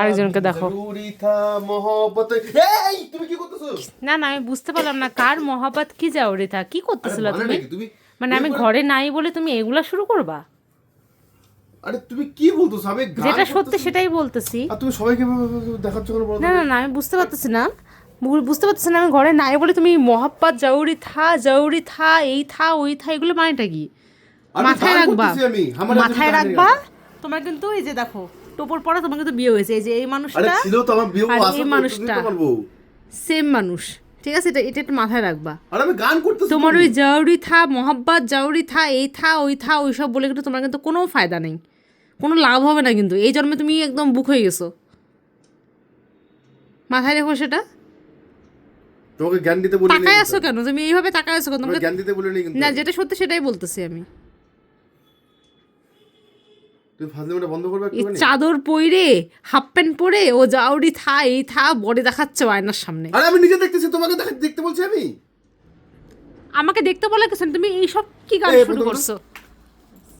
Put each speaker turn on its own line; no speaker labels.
আরেকজনকে দেখো। না না আমি বুঝতে পারলাম না কার মহাপাত কি জাউরি থা কি করতেছিল তুমি? মানে আমি ঘরে নাই বলে তুমি এগুলা শুরু করবা?
আরে তুমি কি বলতেছো? আমি
যেটা সত্যি সেটাই বলতেছি।
আর তুমি সবাইকে দেখাচ্ছ কেন
না না না আমি বুঝতে পারতেছি না। বুঝতে পারতেছি না আমি ঘরে নাই বলে তুমি মহাপ্পাত জাউরি থা জাউরি থা এই থা ওই থা এগুলো মানেটা কি? মাথায় রাখবা। মাথায় রাখবা। তোমার কিন্তু এই যে দেখো টোপর পরা তোমার কিন্তু বিয়ে হয়েছে এই যে এই মানুষটা
ছিল তো আমার বিয়ে
আর এই মানুষটা। সেম মানুষ ঠিক আছে? এটা এটা একটু মাথায় রাখবা।
আর আমি গান করতেছি
তোমার ওই জাউরি থা মহাব্বাত জাউরি থা এই থা ওই থা ওই সব বলে কিন্তু তোমার কিন্তু কোনো ফায়দা নেই। কোনো লাভ হবে না কিন্তু। এই জন্মে তুমি একদম বুক হয়ে গেছো। মাথায় রেখো সেটা।
তোমাকে জ্ঞান দিতে বলি
তাকায় আছো কেন? তুমি এইভাবে তাকায় আছো কেন? তোমাকে
জ্ঞান দিতে বলি কিন্তু।
না যেটা সত্যি সেটাই বলতেছি আমি।
তুমি ফাজলিমাটা বন্ধ করবে
এই চাদর পইরে হাফ প্যান্ট পরে ও জাউরি থা এই থা বডি দেখাচ্ছে আয়নার সামনে।
আরে আমি নিজে দেখতেছি তোমাকে দেখা দেখতে বলছি আমি?
আমাকে দেখতে বলে গেছেন তুমি এইসব কি গান শুরু করছ?